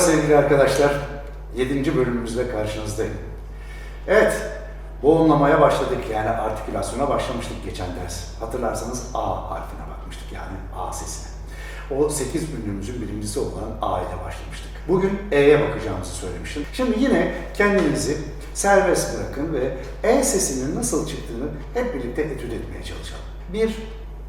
sevgili arkadaşlar. 7. bölümümüzde karşınızdayım. Evet, boğumlamaya başladık yani artikülasyona başlamıştık geçen ders. Hatırlarsanız A harfine bakmıştık yani A sesine. O 8 ünlümüzün birincisi olan A ile başlamıştık. Bugün E'ye bakacağımızı söylemiştim. Şimdi yine kendinizi serbest bırakın ve E sesinin nasıl çıktığını hep birlikte etüt etmeye çalışalım. Bir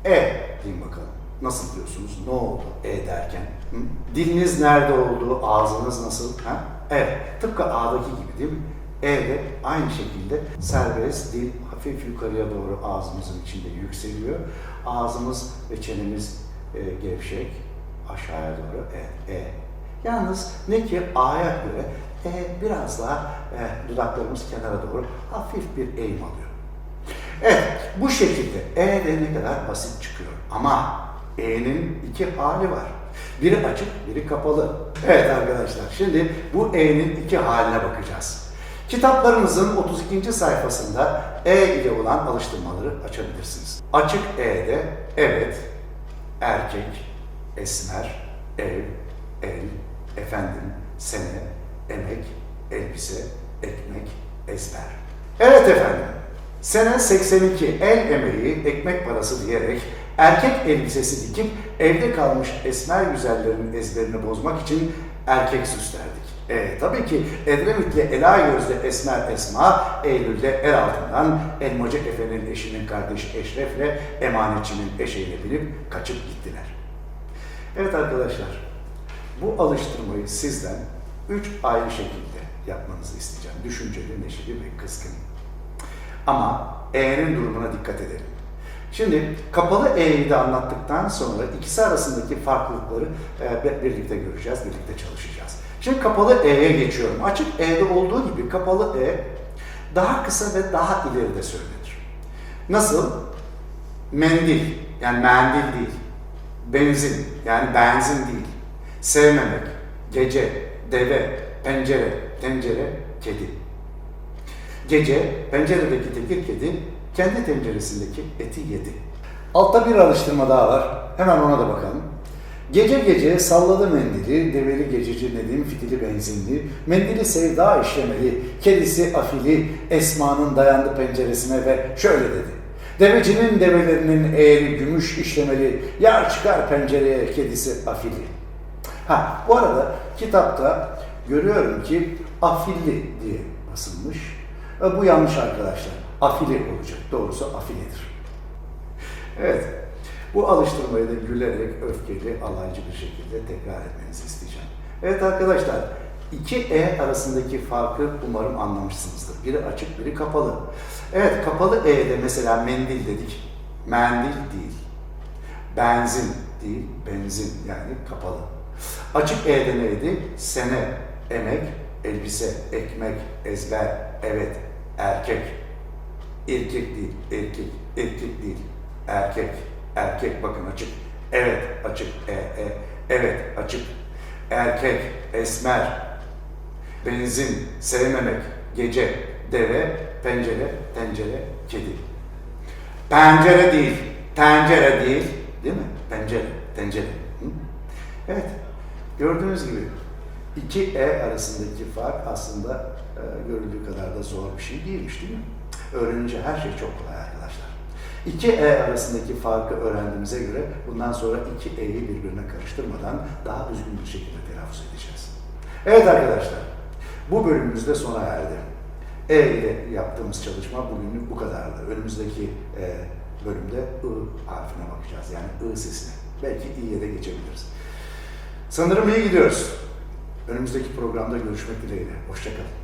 E deyin bakalım. Nasıl diyorsunuz? Ne oldu E derken? Hı? Diliniz nerede oldu? Ağzınız nasıl? Ha? Evet. Tıpkı A'daki gibi değil mi? E'de aynı şekilde serbest dil hafif yukarıya doğru ağzımızın içinde yükseliyor. Ağzımız ve çenemiz e, gevşek aşağıya doğru E. e. Yalnız ne ki A'ya göre E biraz daha e, dudaklarımız kenara doğru hafif bir eğim alıyor. Evet, bu şekilde E de ne kadar basit çıkıyor. Ama E'nin iki hali var. Biri açık, biri kapalı. Evet arkadaşlar, şimdi bu E'nin iki haline bakacağız. Kitaplarınızın 32. sayfasında E ile olan alıştırmaları açabilirsiniz. Açık E'de evet, erkek, esmer, ev, el, efendim, sene, emek, elbise, ekmek, ezber. Evet efendim, sene 82 el emeği, ekmek parası diyerek erkek elbisesi dikip evde kalmış esmer güzellerin ezberini bozmak için erkek süslerdik. E, tabii ki Edremit'le Ela Göz'de Esmer Esma, Eylül'de el altından Elmacı Efe'nin eşinin kardeşi Eşref'le emanetçinin eşeğini bilip kaçıp gittiler. Evet arkadaşlar, bu alıştırmayı sizden üç ayrı şekilde yapmanızı isteyeceğim. Düşünceli, neşeli ve kızgın. Ama E'nin durumuna dikkat edelim. Şimdi kapalı E'yi de anlattıktan sonra ikisi arasındaki farklılıkları e, birlikte göreceğiz, birlikte çalışacağız. Şimdi kapalı E'ye geçiyorum. Açık E'de olduğu gibi kapalı E daha kısa ve daha ileride söylenir. Nasıl? Mendil, yani mendil değil. Benzin, yani benzin değil. Sevmemek, gece, deve, pencere, tencere, kedi. Gece penceredeki tekir kedi kendi tenceresindeki eti yedi. Altta bir alıştırma daha var. Hemen ona da bakalım. Gece gece salladı mendili, develi gececi Nedim fitili benzinli, mendili sevda işlemeli, kedisi afili, Esma'nın dayandı penceresine ve şöyle dedi. Devecinin develerinin eğri gümüş işlemeli, yar çıkar pencereye kedisi afili. Ha bu arada kitapta görüyorum ki afilli diye basılmış. Bu yanlış arkadaşlar. Afili olacak. Doğrusu afiledir. Evet. Bu alıştırmayı da gülerek, öfkeli, alaycı bir şekilde tekrar etmenizi isteyeceğim. Evet arkadaşlar, iki E arasındaki farkı umarım anlamışsınızdır. Biri açık, biri kapalı. Evet, kapalı E'de mesela mendil dedik. Mendil değil. Benzin değil, benzin yani kapalı. Açık E'de neydi? Sene, emek, elbise, ekmek, ezber, evet, erkek. Erkek değil, erkek, erkek değil, erkek, erkek bakın açık. Evet, açık, e, e, evet, açık. Erkek, esmer, benzin, sevmemek, gece, deve, pencere, tencere, kedi. Pencere değil, tencere değil, değil mi? Pencere, tencere. Hı? Evet, gördüğünüz gibi iki E arasındaki fark aslında e, görüldüğü kadar da zor bir şey değilmiş değil mi? Öğrenince her şey çok kolay arkadaşlar. İki E arasındaki farkı öğrendiğimize göre bundan sonra iki E'yi birbirine karıştırmadan daha düzgün bir şekilde telaffuz edeceğiz. Evet arkadaşlar, bu bölümümüz de sona erdi. E ile yaptığımız çalışma bugünlük bu kadardı. Önümüzdeki e, bölümde I harfine bakacağız. Yani I sesine. Belki İ'ye de geçebiliriz. Sanırım iyi gidiyoruz. Önümüzdeki programda görüşmek dileğiyle. Hoşçakalın.